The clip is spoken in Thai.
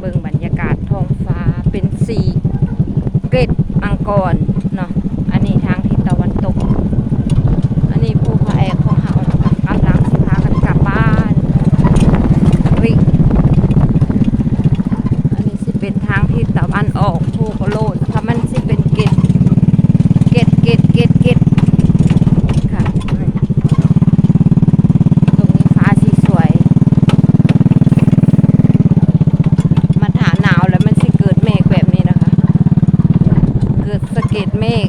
เบิ่งบรรยากาศท้องฟ้าเป็นสีเกตอังกอรเนาะอันนี้ทางทิศตะวันตก อันนี้ภูผาแอกของเฮากำลังสิพากันกลับบ้านวิอันนี้สิเป็นทางทิศตะวันออกภูกโลน เกตเมฆ